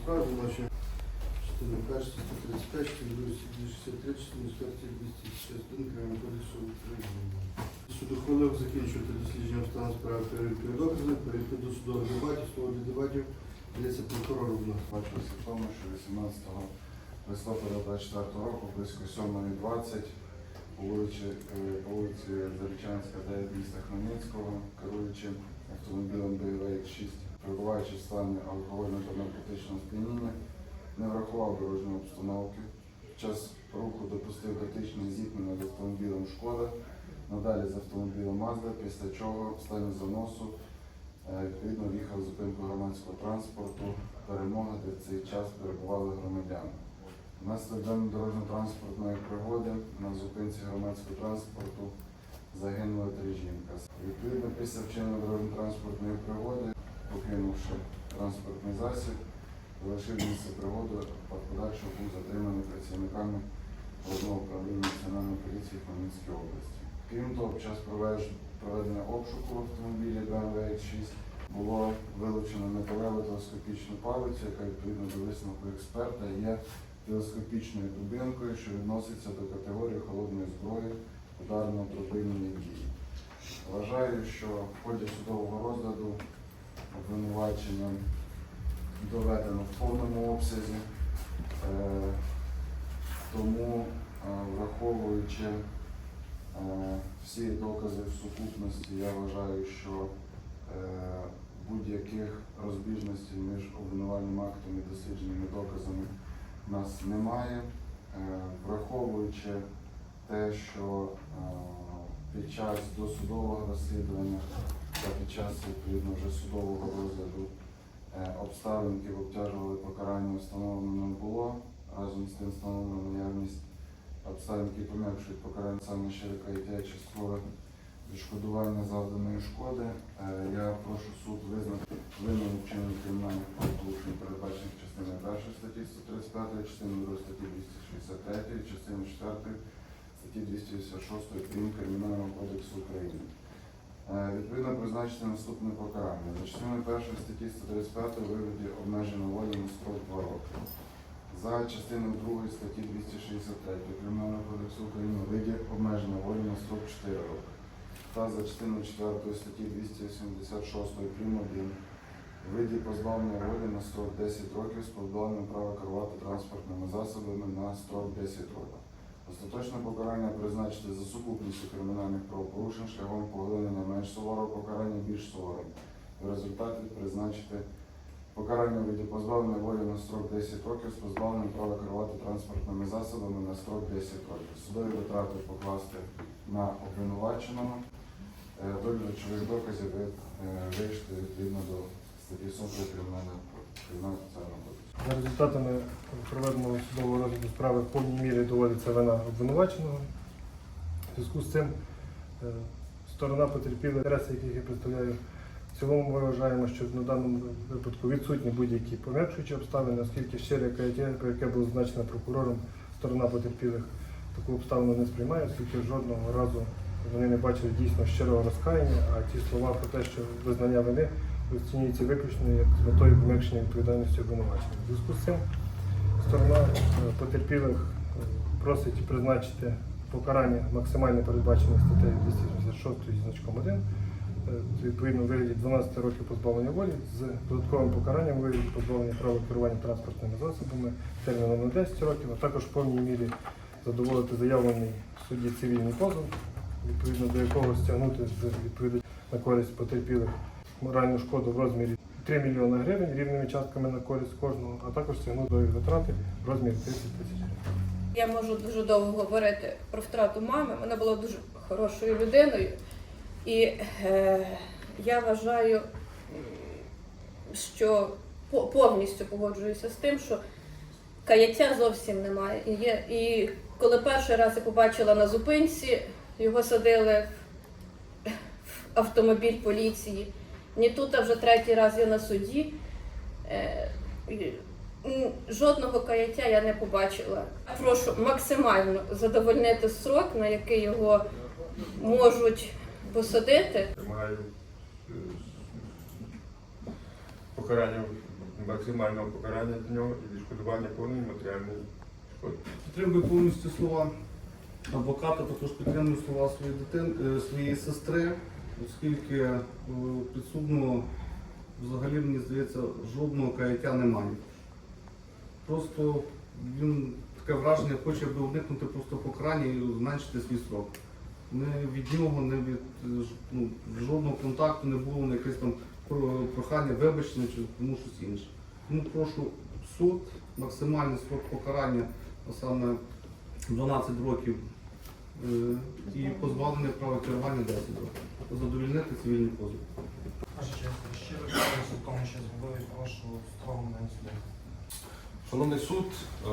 справи, зазначення частини першої, 135, частини другої, 263, частини четвертої, 261 Кримінального кодексу України. Суд ухвалив закінчувати дослідження обставин справи перевірки доказів, перейти до судових дебатів, слово для дебатів дається прокурору в нас. Бачилося в тому, що 18 листопада 24 року близько 7.20 по вулиці, е, по вулиці Зарічанська, 9 міста Хмельницького, керуючи автомобілем BMW 6 перебуваючи в стані алкогольного та наркотичного сп'яніння, не врахував дорожньої обстановки. Під час руху допустив дотичне зіткнення з автомобілем Шкода, надалі з автомобілем Мазда, після чого в стані заносу Е, Відповідно, в'їхав зупинку громадського транспорту перемога, де в цей час перебували громадяни. Внаслідок дорожньо-транспортної пригоди на зупинці громадського транспорту загинула три жінка. Відповідно, після вчинення дорожньо-транспортної пригоди, покинувши транспортний засіб, залишив місце пригоди, а в подальшому був затриманий працівниками головного управління національної поліції Хмельницької області. Крім того, під час проведення обшуку в автомобілі BMW X6 було вилучено металеву телескопічну палицю, яка відповідно до висновку експерта є телескопічною дубинкою, що відноситься до категорії холодної зброї ударного дробинної дії. Вважаю, що в ході судового розгляду обвинувачення доведено в повному обсязі, Е, тому е, враховуючи е, всі докази в сукупності, я вважаю, що будь-яких розбіжностей між обвинувальним актом і дослідженими доказами в нас немає. Враховуючи те, що під час досудового розслідування під час відповідно вже судового розгляду е, обставин, які обтяжували покарання, встановлено не було. Разом з тим встановлено наявність обставин, які пом'якшують покарання саме ще каяття часткове відшкодування завданої шкоди. Е, Я прошу суд визнати винним вчинення кримінальних правопорушень, передбачених частиною 1 статті 135, частиною 2 статті 263, частиною 4 статті 286 прим. Кримінального кодексу України. Е, Відповідно призначити наступне покарання. За частиною 1 статті 135 у вигляді обмежено волі на строк 2 роки. За частиною 2 статті 263 Кримінального кодексу України виді обмеження волі на строк 4 роки. Та за частиною 4 статті 286 прим. 1 виді позбавлення волі на строк 10 років з позбавленням права керувати транспортними засобами на строк 10 років. Остаточне покарання призначити за сукупністю кримінальних правопорушень шляхом поглинення менш суворого покарання більш суворим. В результаті призначити покарання виді позбавлення волі на строк 10 років з позбавленням права керувати транспортними засобами на строк 10 років. Судові витрати покласти на обвинуваченого. Е, речових доказів ви е, відповідно до статті 40 кримінального кримінального. За результатами проведеного судового розгляду справи в повній мірі доводиться вина обвинуваченого. В зв'язку з цим е, сторона потерпіла інтереси, яких я представляю. В цілому ми вважаємо, що на даному випадку відсутні будь-які пом'якшуючі обставини, оскільки щире каяття, про яке було зазначено прокурором, сторона потерпілих таку обставину не сприймає, оскільки жодного разу вони не бачили дійсно щирого розкаяння, а ті слова про те, що визнання вини оцінюється виключно як з метою пом'якшення відповідальності обвинувачення. В зв'язку з цим сторона е, потерпілих е, просить призначити покарання максимально передбачене статтею 286 зі значком 1, е, відповідно у вигляді 12 років позбавлення волі з додатковим покаранням у вигляді позбавлення права керування транспортними засобами терміном на 10 років, а також в повній мірі задоволити заявлений в суді цивільний позов, відповідно до якого стягнути з відповідача на користь потерпілих моральну шкоду в розмірі 3 мільйони гривень рівними частками на користь кожного, а також стягнути до витрати в розмірі 30 тисяч гривень. Я можу дуже довго говорити про втрату мами. Вона була дуже хорошою людиною. І е, я вважаю, що повністю погоджуюся з тим, що каяття зовсім немає. І, є, і коли перший раз я побачила на зупинці, його садили в автомобіль поліції. Ні тут, а вже третій раз я на суді. Е, Жодного каяття я не побачила. Прошу максимально задовольнити срок, на який його можуть посадити. Вимагаю е, покарання максимального покарання для нього і відшкодування повної матеріальної шкоди. Підтримую повністю слова адвоката, також підтримую слова своєї дитин, е, своєї сестри, оскільки е, підсудного взагалі, мені здається, жодного каяття немає. Просто він таке враження хоче би уникнути просто покарання і зменшити свій срок. Не від нього, не від е, ну, жодного контакту не було на якесь там прохання вибачення чи тому щось інше. Тому прошу суд, максимальний срок покарання, а саме 12 років е, і позбавлення права керування 10 років. Задовільнити цивільний позов. Ваша честь, щиро дякую за тому, що зробили, і прошу строго мене сюди. Шановний суд, е,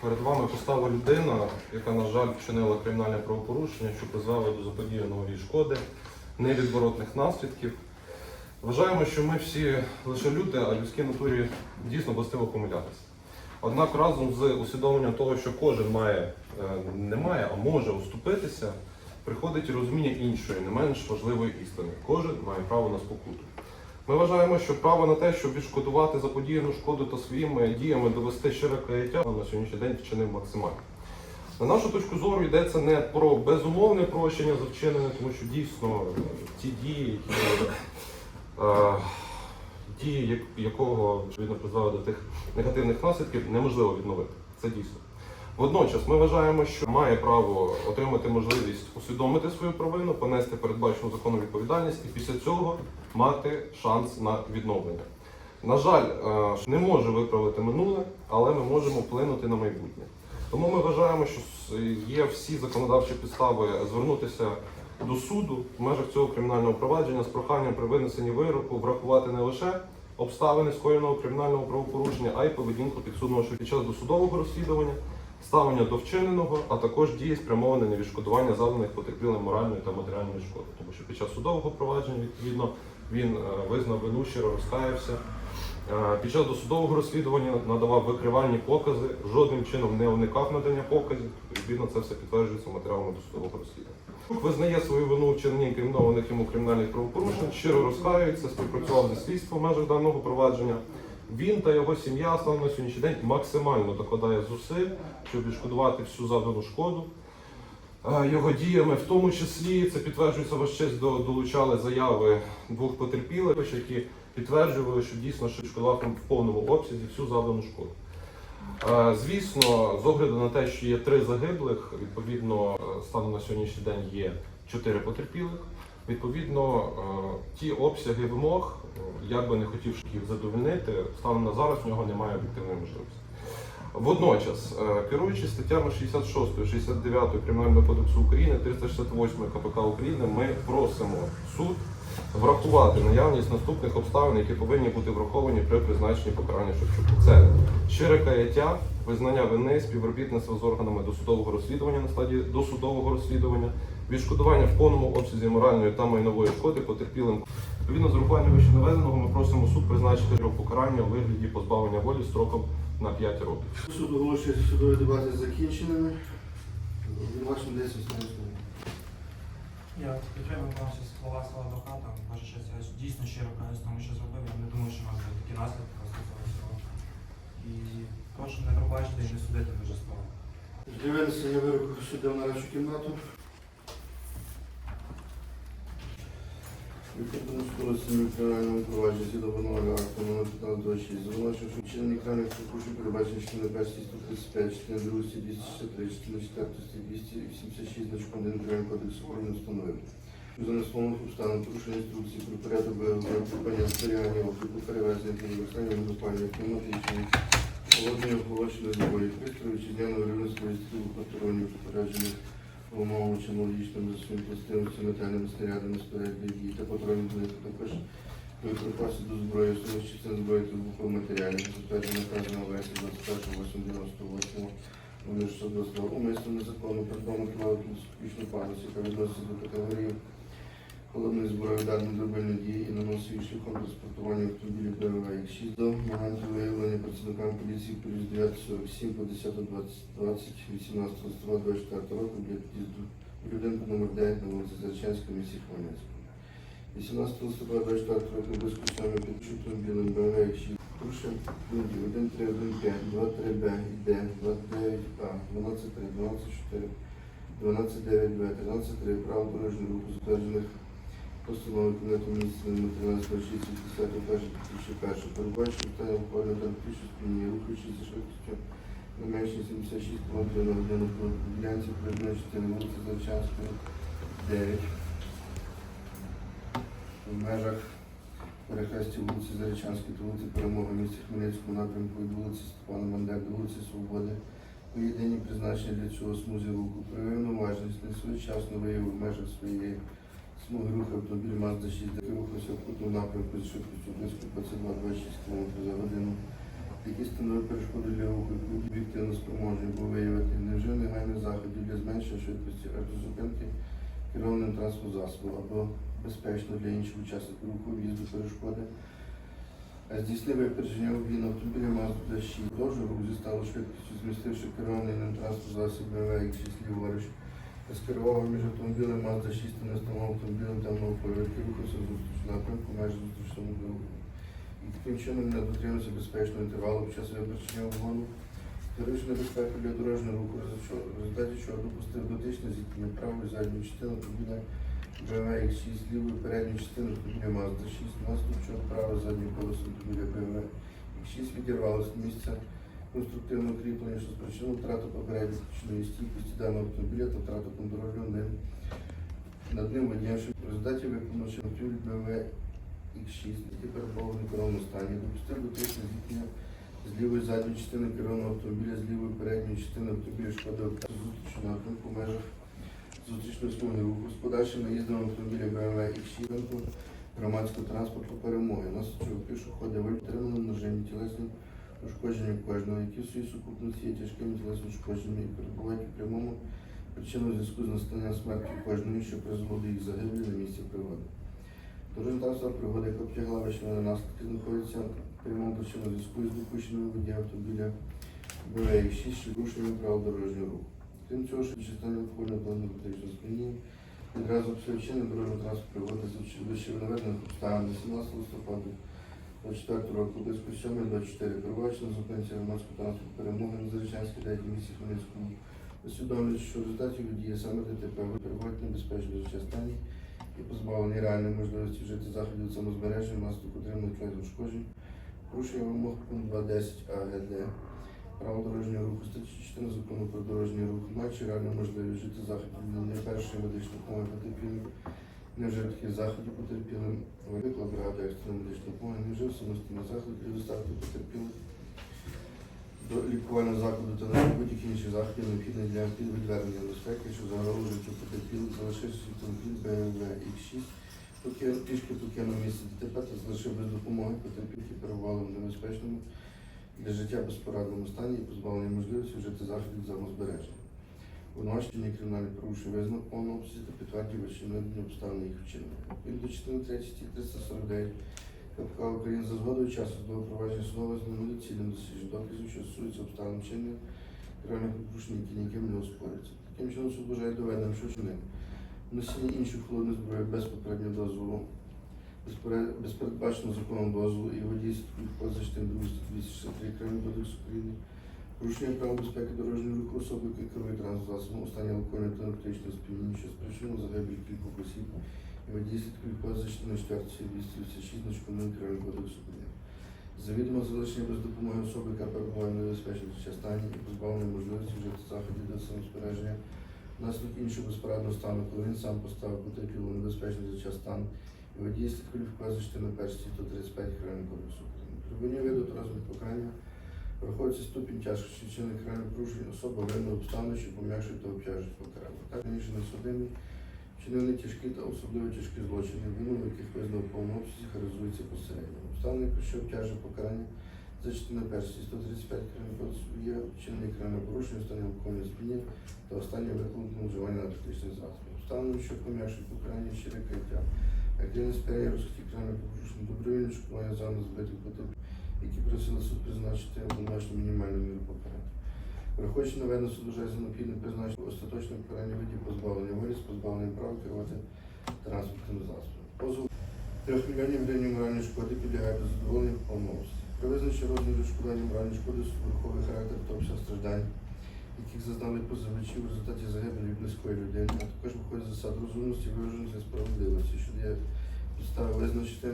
перед вами постала людина, яка, на жаль, вчинила кримінальне правопорушення, що призвело до заподіяної шкоди, невідворотних наслідків. Вважаємо, що ми всі лише люди, а людській натурі дійсно властиво помилятися. Однак разом з усвідомленням того, що кожен має, е, не має, а може уступитися, приходить розуміння іншої, не менш важливої істини. Кожен має право на спокуту. Ми вважаємо, що право на те, щоб відшкодувати заподіяну шкоду та своїми діями довести щире каяття, на сьогоднішній день вчинив максимально. На нашу точку зору йдеться не про безумовне прощення за вчинене, тому що дійсно е, ті дії, які е, дії якого призвели до тих негативних наслідків, неможливо відновити. Це дійсно. Водночас ми вважаємо, що має право отримати можливість усвідомити свою провину, понести передбачену законну відповідальність і після цього мати шанс на відновлення. На жаль, е, не може виправити минуле, але ми можемо вплинути на майбутнє. Тому ми вважаємо, що є всі законодавчі підстави звернутися до суду в межах цього кримінального провадження з проханням при винесенні вироку врахувати не лише обставини скоєного кримінального правопорушення, а й поведінку підсудного що під час досудового розслідування, ставлення до вчиненого, а також дії спрямовані на відшкодування завданих потерпілим моральної та матеріальної шкоди. Тому що під час судового провадження відповідно він е, визнав вину, щиро розкаявся. Е, Під час досудового розслідування надавав викривальні покази, жодним чином не уникав надання показів. Відповідно, це все підтверджується матеріалами досудового розслідування. Визнає свою вину в вчиненні інкримінованих йому кримінальних правопорушень, щиро розкаюється, співпрацював зі слідством в межах даного провадження. Він та його сім'я станом на сьогоднішній день максимально докладає зусиль, щоб відшкодувати всю завдану шкоду. Е, Його діями, в тому числі, це підтверджується ваш до- долучали заяви двох потерпілих, які підтверджували, що дійсно їм в повному обсязі всю завдану шкоду. Е, Звісно, з огляду на те, що є три загиблих, відповідно, е, станом на сьогоднішній день є чотири потерпілих. Відповідно, ті обсяги вимог, як би не хотів їх задовольнити, станом на зараз в нього немає об'єктивної можливості. Водночас, е, керуючись статтями 66, 69 Кримінального кодексу України, 368 КПК України, ми просимо суд врахувати наявність наступних обставин, які повинні бути враховані при призначенні покарання Шевчуку. Це щире каяття, визнання вини, співробітництво з органами досудового розслідування на стадії досудового розслідування, відшкодування в повному обсязі моральної та майнової шкоди потерпілим. Відповідно з урахуванням вище наведеного, ми просимо суд призначити його покарання у вигляді позбавлення волі строком на 5 років. Суд оголошує судові дебати закінченими. 10 судових Я підтримую ваші слова слова адвоката. Ваша честь, я дійсно щиро каюсь тому, що зробив. Я не думаю, що у нас будуть такі наслідки просто цього всього. І прошу не пробачити і не судити дуже строго. Для винесення вироку суддя в нарадчу кімнату. Відповідно скорості кримінальному провадженні згідно винного акту номер 1526, звинувачив, що вчинені кримінальних правопорушень передбачені частиною 1 статті 135, частиною 2 263, частиною 4 статті 286 значком 1 Кримінального кодексу України встановив. За несповнених обставин порушення інструкції про порядок припинення зберігання обліку перевезення та використання вогнепальних пневматичних Володіння оголошеної зброї пристрою вітчизняного виробництва стрілу посторонніх попереджених умовами чи аналогічними за своїм властивості метальними снарядами спередньої дії та патронів до них, також боєприпасів до зброї, основних частин зброї та вибухових матеріалів, затверджена наказана версія 21.898 номер 622 умисно незаконно придбано успішну пам'ять, яка відноситься до категорії холодної зброї датної до дробильної дії і наносив шляхом транспортування автомобілів БМВ X6 до моменту виявлення працівниками поліції плюс 947 по 10 20 18 листопада 24 року для під'їзду будинку номер 9 на вулиці Зарчанська в місті Хмельницькому. 18 листопада 24 року близько саме під автомобілем БМВ X6 Порушення пунктів 1, 3, 1, 5, 2, 3, Б, Д, 29 А, 12, 3, 12, 4, 12, 9, Б, 13, 3, право дорожнього руху затверджених постанови Кабінету міністрів номер 13, 60, 51, 2001, передбачено питання ухвалення та фактично спільні, рухаючись за швидкістю не менше 76 км на годину. По ділянці проїзної частини вулиці Зарчанської, 9, в межах перехресті вулиці Заречанської та вулиці Перемоги місті Хмельницькому напрямку від вулиці Степана Бандер до вулиці Свободи. У єдині призначення для цього смузі руху. Проявив уважність, не своєчасно виявив в межах своєї смуги руху автомобіль Mazda 6, який рухався в кутному напрямку з швидкістю близько 22-26 км за годину, які становить перешкоду для руху, об'єктивно спроможні був виявити невжив негайних заходів для зменшення швидкості аж до зупинки керованим транспортним засобом або безпечно для інших учасників руху в'їзду перешкоди. А Здійснив випередження обгін автомобіля Mazda 6. Довжу рух зі стало швидкістю, змістивши керований ним транспорт засіб X6 ліворуч. Скерував між автомобілем Mazda 6 та нестановим автомобілем темного кольору, рухався в зустрічну напрямку майже зустрічному руху. І таким чином не дотримався безпечного інтервалу під час випередження обгону. Теоретичну небезпеку для дорожнього руху, в результаті чого допустив дотичне зіткнення правої задньої частини автомобіля BMW X6 з лівою передньою частиною автомобіля Mazda 6, внаслідок чого праве заднє колесо автомобіля BMW X6 відірвалося з місця конструктивного кріплення, що спричинило втрату попередньої стійкості даного автомобіля та втрату контролю над ним водієм, що в результаті виконавши автомобіль BMW X6, який перебував в некоронному стані, допустив дотичне зіткнення з лівої задньої частини керованого автомобіля, з лівої передньої частини автомобіля. Шкода зустрічу напрямку в межах зустрічної смуги руху. З подальшим наїздом автомобіля X6 ринку громадського транспорту перемоги. Наслідчого пішоходи отримали ножині тілесні ушкодження кожного, які в своїй сукупності є тяжкими тілесними ушкодженнями і перебувають у прямому причинному зв'язку з настанням смерті кожної, що призвело до їх загибелі на місці пригоди. Дорожня траса пригоди, яка втягла вищення наслідки, знаходиться в прямому причинному зв'язку з допущеними водієм автомобіля BMW 6 що порушенням правил дорожнього руху. Крім цього, що частина входить до наркотичного сп'яніння, відразу вчинення дорожнього транспорту пригоди з вище обставин 18 листопада 24 року близько 7.24 перебачено зупинці громадського транспорту перемоги на Зарічанській деякій місці Хмельницькому. Усвідомлюючи, що в результаті водії саме ДТП перебувають небезпечно життя стані і позбавлені реальної можливості вжити заходів самозбереження внаслідок отриманих тілесних ушкоджень, порушує вимог пункт 2.10 АГД право дорожнього руху статті 4 закону про дорожній рух, маючи реальну можливість вжити заходів для першої медичної допомоги потерпілим, не вжив таких заходів потерпілим, виклик бригади екстреної медичної допомоги, не вжив самостійних заходів для доставки потерпілих до лікувального закладу та на будь-які інші заходи, необхідні для відвернення безпеки, що загрожує життю потерпілих, залишивши автомобіль X6, поки пішки покинув місце ДТП та залишив без допомоги. Потерпілих, які перебували в небезпечному для життя безпорадному стані і позбавлення можливості вжити заходів самозбереження. Обвинувачення кримінальних порушень визнав повну обсязі та підтвердив очевидні обставини їх вчинення. До частини 3 статті 349 КПК України за згодою часу до провадження судового з недоцільним досліджень доказів, що стосуються обставин вчинення кримінальних порушень, які ніким не оспорюються. Таким чином суд вважає доведеним, що вчинив носіння іншої холодної зброї без попереднього дозволу без передбаченого законом дозволу і водійських позичтим 263 Криму Кодексу України, порушення прав безпеки дорожнього руху особи, яка керує транспортним у стані алкогольного та наркотичного сп'яніння, що спричинило загибель кількох осіб, і водій водійських позичтим 4 286 значком Криму Кодексу України. Завідомо залишення без допомоги особи, яка перебуває в небезпечному стані і позбавлення можливості вжити заходів для самозбереження внаслідок іншого безпорадного стану, коли він сам поставив потерпілу небезпечний за час стан і водійських кваліфікацій частини першої 135 Кримінального кодексу України. При виду розмір покарання враховується ступінь тяжкості вчинення кримінальних порушень особи винно обставини, що пом'якшують та обтяжують покарання. Так раніше не судимі вчинили тяжкі та особливо тяжкі злочини, вину яких визнав повному обсязі характеризується посередньо. Обставини, що обтяжує покарання за частини першої 135 Кримінального є вчинення кримінального порушення, останнє алкогольне сп'яніння та останнє викликане вживання наркотичних засобів. Обставини, що пом'якшують покарання щире криття. Активне сприяння розкриті кримінальних порушень, добровільне шокування за збитих потерпілих, які просили суд призначити обвинувачення мінімальну міру покарання. Враховуючи наведено суд вважає за необхідне призначити остаточне покарання виді позбавлення волі з позбавленням права керувати транспортним засобом. Позов 3 мільйонів гривень моральної шкоди підлягає до задоволення повному. При визначенні розміру відшкодування моральної шкоди враховує характер та обсяг страждань, яких зазнали позивачі в результаті загибелі близької людини, а також виходить засад розумності, виваженості, справедливості, що дає підстави визначити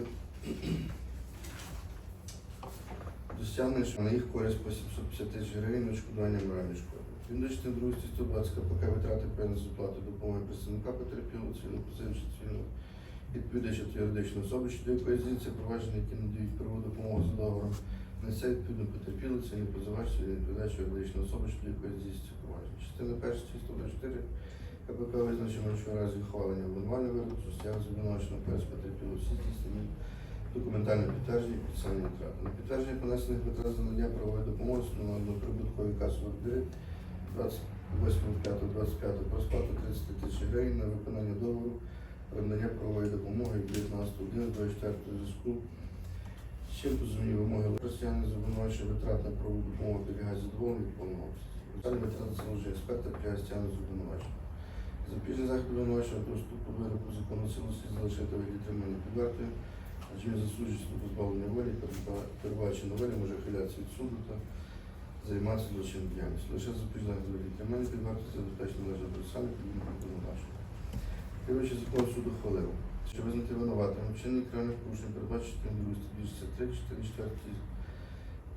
досягнення, що на їх користь по 750 тисяч гривень відшкодування до частини 2 статті 120 КПК витрати певні з допомоги представника потерпілого цивільного позивача цивільного відповідача та юридичної особи, щодо якої здійснюється провадження, які надають перву допомогу за договором, несе відповідно потерпіло, це не позивач, це відповідач юридичної особи, щодо якої здійснюється провадження. Частина перша статті 124 КПК визначено, що в разі ухвалення обвинувального вироку зустрічав з обвинуваченого перш потерпіло всі здійснені документальне підтвердження підписання витрат. На підтвердження понесених витрат за надання правової допомоги встановлено прибуткові касові збір 28.5.25 про сплату 30 тисяч гривень на виконання договору про надання правової допомоги від 19 години 24 зв'язку. з Чим позовні вимоги росіяни за обвинувачення витрат на правову допомогу підлягає задоволенню від повного обсягу. Далі витрати залежні експерта підлягає стягнення з обвинувачення. Запізний захід обвинувачення до вступу до вироку закону залишити вигляд тримання під вартою, засуджується до позбавлення волі, перебуваючи на волі, може хилятися від суду та займатися злочинною діяльністю. Лише захід вигляд тримання під вартою забезпечено належить процесуальне підміну обвинувачення. Керуючий закон суду хвалив, що визнати винуватим вчинення кримінальних порушень передбачити частини 2 263, 4, 4,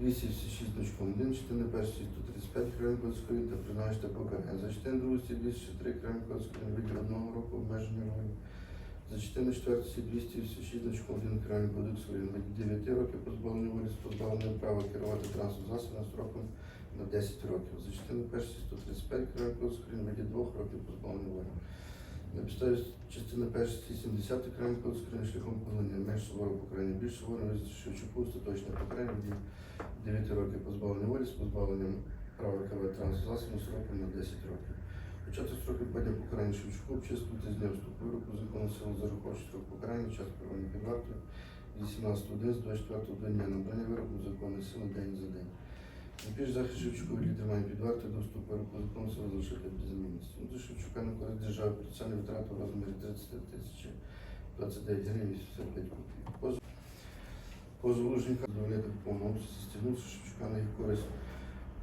206.1, частини 1 135 Кримінального кодексу та призначити покарання. За частини 2 203 Кримінального кодексу України одного року обмеження волі. За частини 4 206.1 Кримінального кодексу виділ 9 років позбавлення волі з позбавленням права керувати транспортним засобом строком на 10 років. За частини 1 135 Кримінального кодексу виділ 2 років позбавлення волі. На підставі частини 1 статті 70 Кримінального кодексу України шляхом поглинення менш суворо покарання більш суворо визначити Шевчуку остаточне покарання від 9 років позбавлення волі з позбавленням права керувати транспортним засобом сроком на 10 років. Початок строку подання покарання Шевчуку обчислювати з дня вступу в руку закону силу зараховуючи строк покарання, час проведення під вартою з 18 годин з 24 дня набрання вироку законної сили день за день. Найбільш захист Шевчуку від тримання під вартою до вступу руку закону сили залишити без змінності. Ну, до Шевчука на користь держави процесуальні витрати в розмірі 30 тисяч 29 гривень 85 копійок. Позов Лужника в повному обсязі стягнути Шевчука на їх користь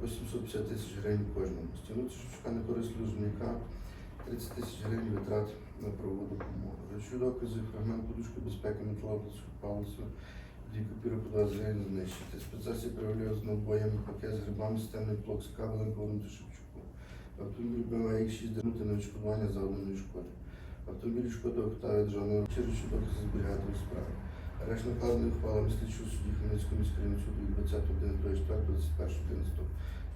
850 тисяч гривень кожному. Стягнути Шевчука на користь Лужника 30 тисяч гривень витрат на правову допомогу. Речові докази, фрагмент подушки безпеки, металопластику, палицю, дві копіри по 20 гривень знищити. Спецації привели з набоєм пакет з грибами, стемний блок з кабелем повернути Шевчуку. Автомобіль BMW X6 дернути на відшкодування завданої шкоди. Автомобіль шкода Октавія державного що докази зберігати у справі. Решта накладених ухвалами слідчого судді Хмельницького міського суду від 20 21 21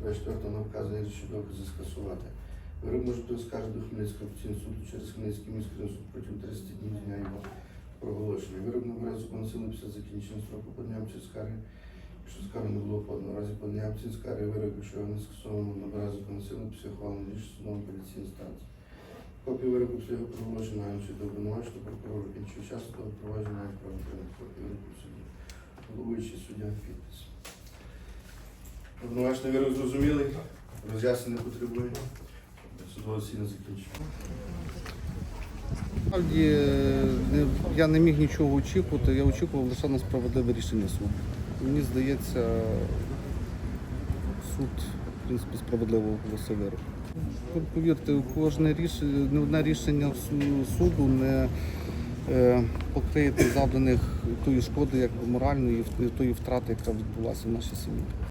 24 на вказані речі докази скасувати. Вироб може бути оскаржити до Хмельницького офіційного суду через Хмельницький міський суд протягом 30 днів дня його проголошення. Вироб набере закону сили після закінчення строку подання чи скарги, якщо скарги не було подано. Разі опційної скарги вирок, якщо його не скасовано, набере закону сили після ухвалення рішення судом апеляційної інстанції. Копію вироку проголошення чи до обвинувачення прокурор іншого часу до провадження має право прийняти копію вироку в суді. Головуючий суддя підпис. Обвинувачений вирок зрозумілий, роз'яснення потребує. Судове засідання закінчено. Насправді е, я не міг нічого очікувати, я очікував лише на справедливе рішення суду. Мені здається, суд в принципі, справедливо вирок. Повірте, кожне рішення, не одне рішення суду не е, покриє завданих тої шкоди, як моральної, тої втрати, яка відбулася в нашій сім'ї.